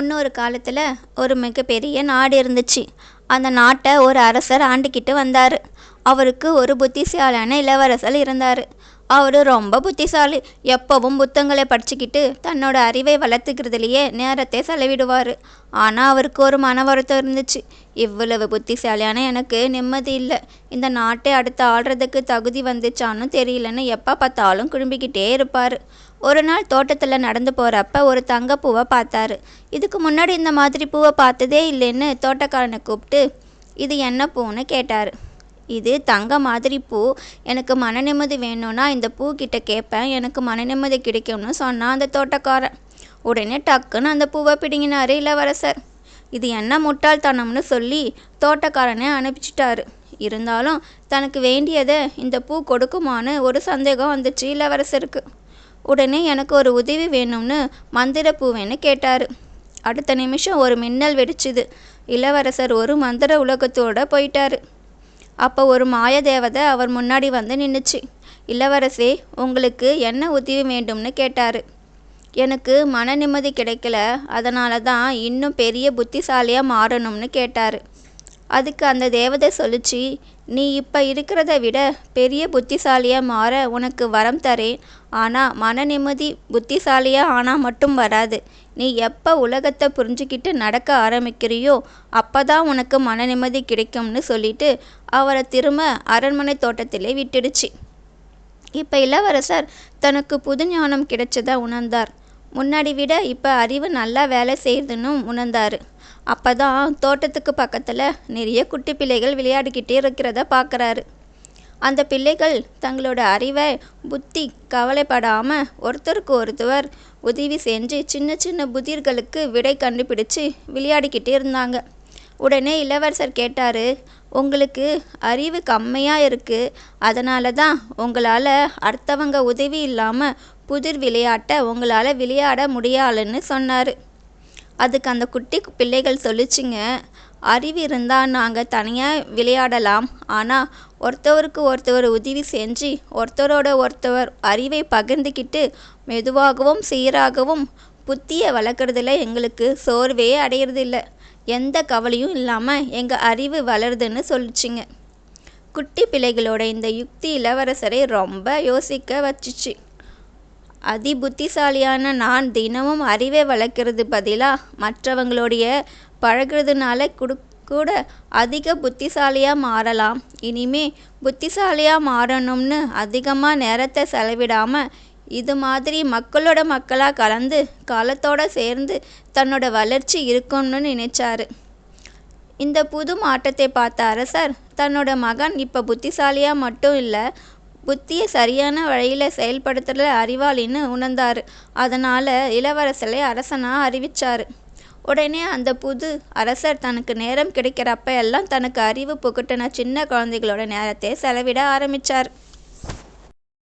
முன்னொரு காலத்தில் ஒரு மிகப்பெரிய நாடு இருந்துச்சு. அந்த நாட்டை ஒரு அரசர் ஆண்டுக்கிட்டு வந்தார். அவருக்கு ஒரு புத்திசாலியான இளவரசர் இருந்தார். அவர் ரொம்ப புத்திசாலி. எப்பவும் புத்தங்களை படிச்சுக்கிட்டு தன்னோட அறிவை வளர்த்துக்கிறதுலையே நேரத்தை செலவிடுவார். ஆனால் அவருக்கு ஒரு மன வருத்தம் இருந்துச்சு. இவ்வளவு புத்திசாலியான எனக்கு நிம்மதி இல்லை. இந்த நாட்டை அடுத்து ஆள்றதுக்கு தகுதி வந்துச்சான்னு தெரியலன்னு எப்போ பார்த்தாலும் குழும்பிக்கிட்டே இருப்பார். ஒரு நாள் தோட்டத்தில் நடந்து போகிறப்ப ஒரு தங்கப்பூவை பார்த்தாரு. இதுக்கு முன்னாடி இந்த மாதிரி பூவை பார்த்ததே இல்லைன்னு தோட்டக்காரனை கூப்பிட்டு இது என்ன பூன்னு கேட்டார். இது தங்க மாதிரி பூ. எனக்கு மன நிம்மதி வேணும்னா இந்த பூ கிட்ட கேட்பேன் எனக்கு மன நிம்மதி கிடைக்கும்னு சொன்னான் அந்த தோட்டக்காரன் உடனே டக்குன்னு அந்த பூவை பிடுங்கினாரு இளவரசர். இது என்ன முட்டாள்தனம்னு சொல்லி தோட்டக்காரனை அனுப்பிச்சிட்டாரு. இருந்தாலும் தனக்கு வேண்டியதை இந்த பூ கொடுக்குமான்னு ஒரு சந்தேகம் வந்துச்சு இளவரசருக்கு. உடனே எனக்கு ஒரு உதவி வேணும்னு மந்திர பூவேன்னு கேட்டார். அடுத்த நிமிஷம் ஒரு மின்னல் வெடிச்சுது. இளவரசர் ஒரு மந்திர உலகத்தோட போயிட்டாரு. அப்போ ஒரு மாய தேவதை அவர் முன்னாடி வந்து நின்றுச்சு இளவரசே உங்களுக்கு என்ன உதவி வேண்டும்னு கேட்டார். எனக்கு மன நிம்மதி கிடைக்கல. அதனால தான் இன்னும் பெரிய புத்திசாலியாக மாறணும்னு கேட்டார். அதுக்கு அந்த தேவதை சொல்லிச்சு நீ இப்போ இருக்கிறத விட பெரிய புத்திசாலியாக மாற உனக்கு வரம் தரேன். ஆனால் மன நிம்மதி புத்திசாலியாக ஆனால் மட்டும் வராது. நீ எப்போ உலகத்தை புரிஞ்சுக்கிட்டு நடக்க ஆரம்பிக்கிறியோ அப்போ தான் உனக்கு மன நிம்மதி கிடைக்கும்னு சொல்லிட்டு அவரை திரும்ப அரண்மனை தோட்டத்திலே விட்டுடுச்சு. இப்போ இளவரசர் தனக்கு புது ஞானம் கிடைச்சதா உணர்ந்தார். முன்னாடி விட இப்போ அறிவு நல்லா வேலை செய்யுதுன்னு உணர்ந்தார். அப்போ தான் தோட்டத்துக்கு பக்கத்தில் நிறைய குட்டி பிள்ளைகள் விளையாடிக்கிட்டே இருக்கிறத பார்க்குறாரு அந்த பிள்ளைகள் தங்களோட அறிவை புத்தி கவலைப்படாமல் ஒருத்தருக்கு ஒருத்தவர் உதவி செஞ்சு சின்ன சின்ன புதிர்களுக்கு விடை கண்டுபிடிச்சு விளையாடிக்கிட்டே இருந்தாங்க. உடனே இளவரசர் கேட்டார் உங்களுக்கு அறிவு கம்மியாக இருக்குது அதனால தான் உங்களால் அடுத்தவங்க உதவி இல்லாமல் புதிர் விளையாட்டை உங்களால் விளையாட முடியாதுன்னு சொன்னார். அதுக்கு அந்த குட்டி பிள்ளைகள் சொல்லிச்சுங்க அறிவு இருந்தால் நாங்கள் தனியாக விளையாடலாம். ஆனால் ஒருத்தவருக்கு ஒருத்தவர் உதவி செஞ்சு ஒருத்தரோட ஒருத்தவர் அறிவை பகிர்ந்துக்கிட்டு மெதுவாகவும் சீராகவும் புத்தியை வளர்க்குறதுல எங்களுக்கு சோர்வே அடையிறதில்ல. எந்த கவலையும் இல்லாமல் எங்கள் அறிவு வளருதுன்னு சொல்லிச்சிங்க. குட்டி பிள்ளைகளோட இந்த யுக்தி இளவரசரை ரொம்ப யோசிக்க வச்சுச்சு. அதி புத்திசாலியான நான் தினமும் அறிவை வளர்க்கறது பதிலாக மற்றவங்களுடைய பழகுறதுனால குடு கூட அதிக புத்திசாலியாக மாறலாம். இனிமே புத்திசாலியாக மாறணும்னு அதிகமாக நேரத்தை செலவிடாமல் இது மாதிரி மக்களோட மக்களாக கலந்து காலத்தோட சேர்ந்து தன்னோட வளர்ச்சி இருக்கும்னு நினைச்சாரு. இந்த புது மாற்றத்தை பார்த்த அரசர் தன்னோட மகன் இப்போ புத்திசாலியாக மட்டும் இல்லை புத்தியை சரியான வழியில் செயல்படுத்துகிற அறிவாளின்னு உணர்ந்தார். அதனால் இளவரசரை அரசனாக அறிவிச்சார். உடனே அந்த புது அரசர் தனக்கு நேரம் கிடைக்கிறப்ப எல்லாம் தனக்கு அறிவு புகட்டின சின்ன குழந்தைகளோட நேரத்தை செலவிட ஆரம்பித்தார்